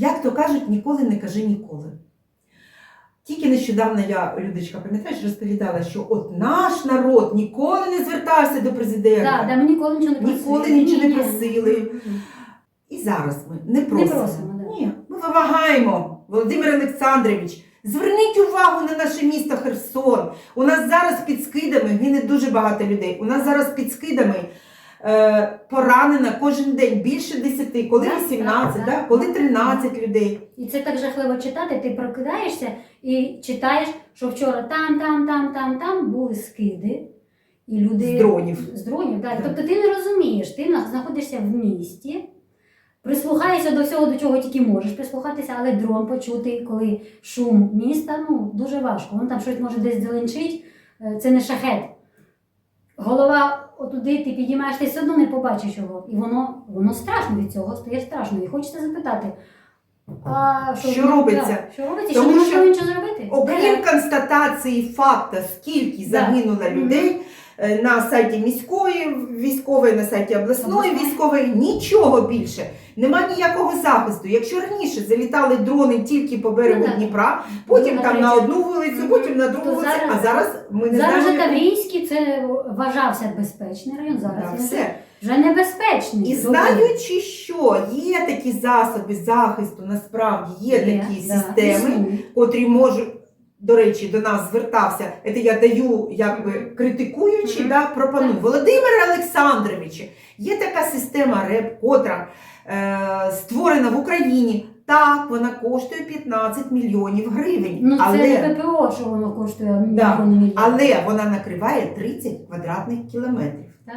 Як то кажуть, ніколи не кажи ніколи. Тільки нещодавно я, Людочка, пам'ятаєш, розповідала, що от наш народ ніколи не звертався до президента. Так, да, ми ніколи нічого не просили. Ніколи нічого не Ні, ні. просили. І зараз ми не просимо. просимо, да. Ні, ми вимагаємо, Володимир Олександрович, зверніть увагу на наше місто Херсон. У нас зараз під скидами гине дуже багато людей. У нас зараз під скидами е, поранено кожен день більше 10, коли Так, 18, так, да, так. коли 13 людей. І це так жахливо читати. Ти прокидаєшся і читаєш, що вчора там, там, там, там, там були скиди. І люди З дронів. З дронів, так. Так. Тобто ти не розумієш, ти знаходишся в місті, прислухаєшся до всього, до чого тільки можеш прислухатися, але дрон почути, коли шум міста, ну дуже важко. Воно там щось може десь дзеленчить, е, це не шахет. Голова отуди ти підіймаєш, ти все одно не побачиш його. І воно, воно страшно від цього, стає страшно. І хочеться запитати. А Що що робиться? Да, що робиться? Тому що що нічого зробити? Окрім констатації факта, скільки загинуло людей е, на сайті міської військової, на сайті обласної військової, нічого більше. Нема ніякого захисту. Якщо раніше залітали дрони тільки по берегу Ну. Дніпра, потім Ну, там на одну вулицю, потім на другу вулицю, зараз- а зараз ми не Зараз знаємо. Таврійський це вважався безпечний район. Зараз Да, все. вже небезпечний. І знаючи, що є такі засоби захисту, насправді є, такі да, системи, котрі можуть, до речі, до нас звертався, це я даю, якби критикуючи, Мгм. да, пропоную. Так. Володимире Олександровичу, є така система РЕП, котра е, створена в Україні. Так, вона коштує 15 мільйонів гривень. Ну це але, не ППО, що воно коштує Да, але вона накриває 30 квадратних кілометрів. Так.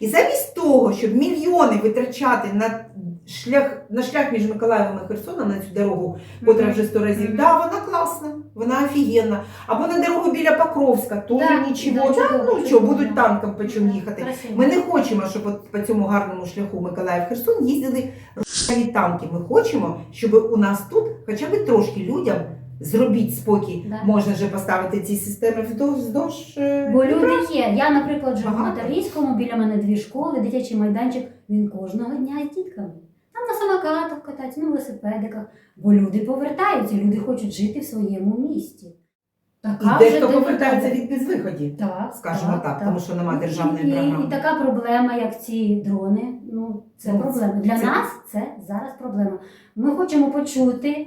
І замість того, щоб мільйони витрачати на шлях, на шлях між Миколаєвом і Херсоном, на цю дорогу, котра вже сто разів, да, вона класна, вона офігенна. Або на дорогу біля Покровська, теж Так, нічого. да, Да, ну що, будуть танком по чому їхати. красиво. Ми не хочемо, щоб от по цьому гарному шляху Миколаїв-Херсон їздили рухаві танки. Ми хочемо, щоб у нас тут хоча б трошки людям зробіть спокій. Да. Можна же поставити ці системи вздовж. вздовж е, Бо Дніпра. люди є. Я, наприклад, живу Багато. на Таврійському, біля мене дві школи, дитячий майданчик. Він кожного дня з дітками. Самокатах катаються, на велосипедиках. Бо люди повертаються, люди хочуть жити в своєму місті. Така І дехто повертається від безвиходів. Так, Скажімо так, тому що нема державної і, програми. І така проблема, як ці дрони, ну це Ну, проблема. Для це- нас це зараз проблема. Ми хочемо почути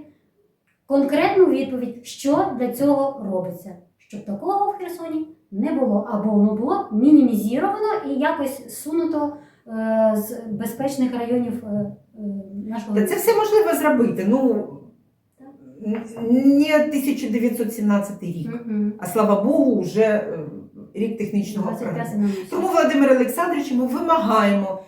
конкретну відповідь, що для цього робиться, щоб такого в Херсоні не було, або воно було мінімізовано і якось сунуто з безпечних районів е, е, нашого Та це все можливо зробити. Ну не 1917 рік, Мгм. а слава Богу, вже е, рік технічного 25 програму. Тому, Володимир Олександрович, ми вимагаємо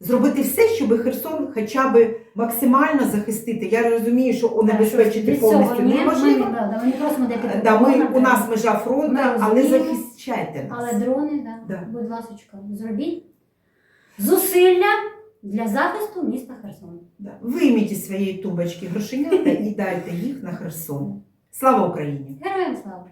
зробити все, щоб Херсон хоча б максимально захистити. Я розумію, що унебезпечити повністю неможливо. Ми, да, ми декілька Да, ми, у нас межа фронту, Ми але захищайте нас. Але дрони, да, Да. будь ласка, зробіть зусилля для захисту міста Херсон. Да. Вийміть із своєї тубочки грошенята і дайте їх на Херсон. Слава Україні! Героям слава!